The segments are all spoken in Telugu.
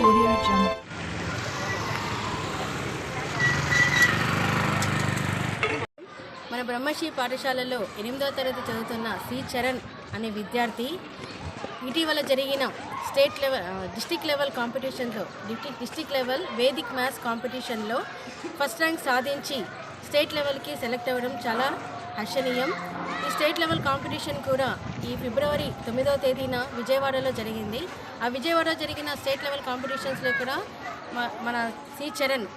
Audio మన బ్రహ్మశ్రీ పాఠశాలలో ఎనిమిదో తరగతి చదువుతున్న సి. చరణ్ అనే విద్యార్థి ఇటీవల జరిగిన స్టేట్ లెవెల్ డిస్టిక్ లెవెల్ కాంపిటీషన్లో district district level Vedic maths కాంపిటీషన్లో ఫస్ట్ ర్యాంక్ సాధించి స్టేట్ లెవెల్కి సెలెక్ట్ అవ్వడం చాలా హర్షణీయం. ఈ స్టేట్ లెవెల్ కాంపిటీషన్ కూడా ఈ ఫిబ్రవరి తొమ్మిదవ తేదీన విజయవాడలో జరిగింది. ఆ విజయవాడలో జరిగిన స్టేట్ లెవెల్ కాంపిటీషన్స్లో కూడా మన సి చరణ్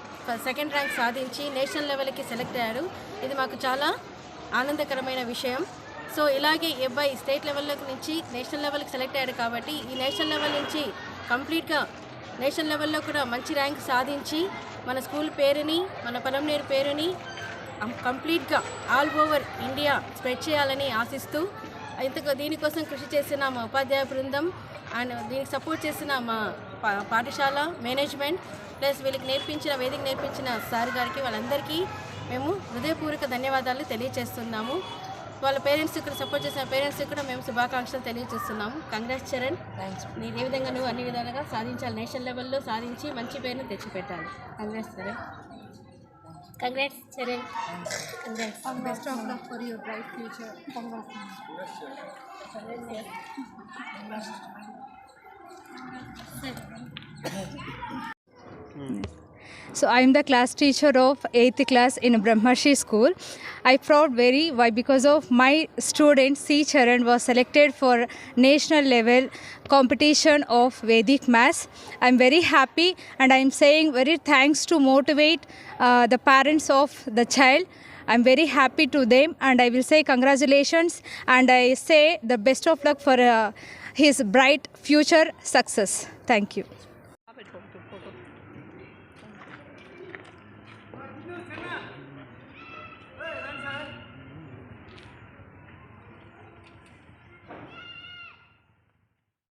సెకండ్ ర్యాంక్ సాధించి నేషనల్ లెవెల్కి సెలెక్ట్ అయ్యారు. ఇది మాకు చాలా ఆనందకరమైన విషయం. సో ఇలాగే ఈ అబ్బాయి స్టేట్ లెవెల్లో నుంచి నేషనల్ లెవెల్కి సెలెక్ట్ అయ్యాడు కాబట్టి ఈ నేషనల్ లెవెల్ నుంచి కంప్లీట్గా నేషనల్ లెవెల్లో కూడా మంచి ర్యాంక్ సాధించి మన స్కూల్ పేరుని మన పొలంనేరు పేరుని కంప్లీట్గా ఆల్ ఓవర్ ఇండియా స్ప్రెడ్ చేయాలని ఆశిస్తూ ఇంతకు దీనికోసం కృషి చేసిన మా ఉపాధ్యాయ బృందం అండ్ దీనికి సపోర్ట్ చేసిన మా పాఠశాల మేనేజ్మెంట్ ప్లస్ వీళ్ళకి నేర్పించిన వేదిక నేర్పించిన సార్ గారికి వాళ్ళందరికీ మేము హృదయపూర్వక ధన్యవాదాలు తెలియజేస్తున్నాము. వాళ్ళ పేరెంట్స్ ఇక్కడ సపోర్ట్ చేసిన పేరెంట్స్ కూడా మేము శుభాకాంక్షలు తెలియజేస్తున్నాము. కంగ్రాట్స్ చరణ్. నేను ఏ విధంగా నువ్వు అన్ని విధాలుగా సాధించాలి నేషనల్ లెవెల్లో సాధించి మంచి పేరుని తెచ్చిపెట్టాలి. Congrats Charan. Congrats, Charan. Congrats. All best of luck for your bright future. Congrats. Congrats. Sir. So I am the class teacher of 8th class in Brahmarshi school. I proud very why because of my student C Charan was selected for national level competition of Vedic maths. I am very happy and I am saying very thanks to motivate uh, the parents of the child. I am very happy to them and I will say congratulations and I say the best of luck for uh, his bright future success. Thank you. Ну, ты